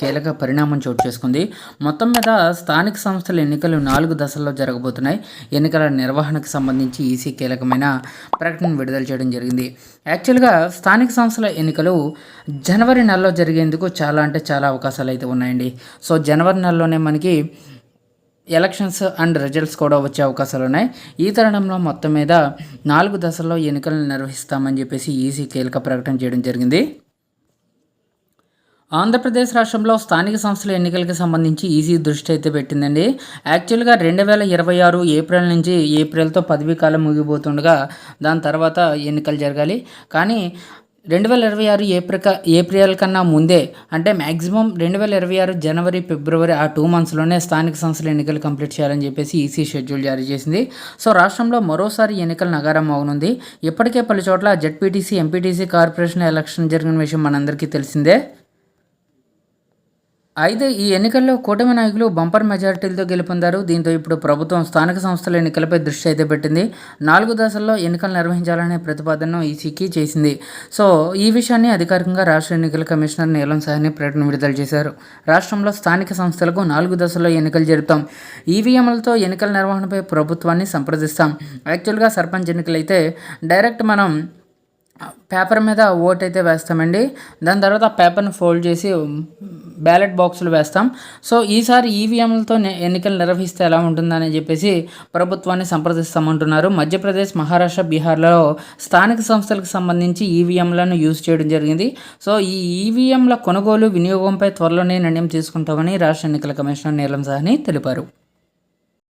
కీలక పరిణామం చోటు చేసుకుంది. మొత్తం మీద స్థానిక సంస్థల ఎన్నికలు నాలుగు దశల్లో జరగబోతున్నాయి. ఎన్నికల నిర్వహణకు సంబంధించి ఈసీ కీలకమైన ప్రకటన విడుదల చేయడం జరిగింది. యాక్చువల్గా స్థానిక సంస్థల ఎన్నికలు జనవరి నెలలో జరిగేందుకు చాలా అంటే చాలా అవకాశాలు అయితే ఉన్నాయండి. సో జనవరి నెలలోనే మనకి ఎలక్షన్స్ అండ్ రిజల్ట్స్ కూడా వచ్చే అవకాశాలు ఉన్నాయి. ఈ తరుణంలో మొత్తం మీద నాలుగు దశల్లో ఎన్నికలను నిర్వహిస్తామని చెప్పేసి ఈసీ కీలక ప్రకటన చేయడం జరిగింది. ఆంధ్రప్రదేశ్ రాష్ట్రంలో స్థానిక సంస్థల ఎన్నికలకు సంబంధించి ఈజీ దృష్టి అయితే పెట్టిందండి. యాక్చువల్గా రెండు వేల ఇరవై ఆరు ఏప్రిల్ నుంచి ఏప్రిల్తో పదవీ కాలం ముగిపోతుండగా దాని తర్వాత ఎన్నికలు జరగాలి. కానీ రెండు వేల ఇరవై ఆరు ఏప్రిక ఏప్రిల్ కన్నా ముందే అంటే మ్యాక్సిమం రెండు వేల ఇరవై ఆరు జనవరి ఫిబ్రవరి ఆ టూ మంత్స్లోనే స్థానిక సంస్థల ఎన్నికలు కంప్లీట్ చేయాలని చెప్పేసి ఈసీ షెడ్యూల్ జారీ చేసింది. సో రాష్ట్రంలో మరోసారి ఎన్నికల నగారం అవనుంది. ఇప్పటికే పలు చోట్ల జెడ్పీటీసీ ఎంపీటీసీ కార్పొరేషన్ ఎలక్షన్ జరిగిన విషయం మనందరికీ తెలిసిందే. అయితే ఈ ఎన్నికల్లో కూటమి నాయకులు బంపర్ మెజారిటీలతో గెలుపొందారు. దీంతో ఇప్పుడు ప్రభుత్వం స్థానిక సంస్థల ఎన్నికలపై దృష్టి అయితే పెట్టింది. నాలుగు దశల్లో ఎన్నికలు నిర్వహించాలనే ప్రతిపాదనను ఈసీకి చేసింది. సో ఈ విషయాన్ని అధికారికంగా రాష్ట్ర ఎన్నికల కమిషనర్ నీలం సాహ్ని ప్రకటన విడుదల చేశారు. రాష్ట్రంలో స్థానిక సంస్థలకు నాలుగు దశల్లో ఎన్నికలు జరుపుతాం. ఈవీఎంలతో ఎన్నికల నిర్వహణపై ప్రభుత్వాన్ని సంప్రదిస్తాం. యాక్చువల్గా సర్పంచ్ ఎన్నికలైతే డైరెక్ట్ మనం పేపర్ మీద ఓట్ అయితే వేస్తామండి. దాని తర్వాత ఆ పేపర్ని ఫోల్డ్ చేసి బ్యాలెట్ బాక్సులు వేస్తాం. సో ఈసారి ఈవీఎంలతో ఎన్నికలు నిర్వహిస్తే ఎలా ఉంటుందని చెప్పేసి ప్రభుత్వాన్ని సంప్రదిస్తామంటున్నారు. మధ్యప్రదేశ్ మహారాష్ట్ర బీహార్లో స్థానిక సంస్థలకు సంబంధించి ఈవీఎంలను యూజ్ చేయడం జరిగింది. సో ఈ ఈవీఎంల కొనుగోలు వినియోగంపై త్వరలోనే నిర్ణయం తీసుకుంటామని రాష్ట్ర ఎన్నికల కమిషనర్ నీలం సాహ్ని తెలిపారు.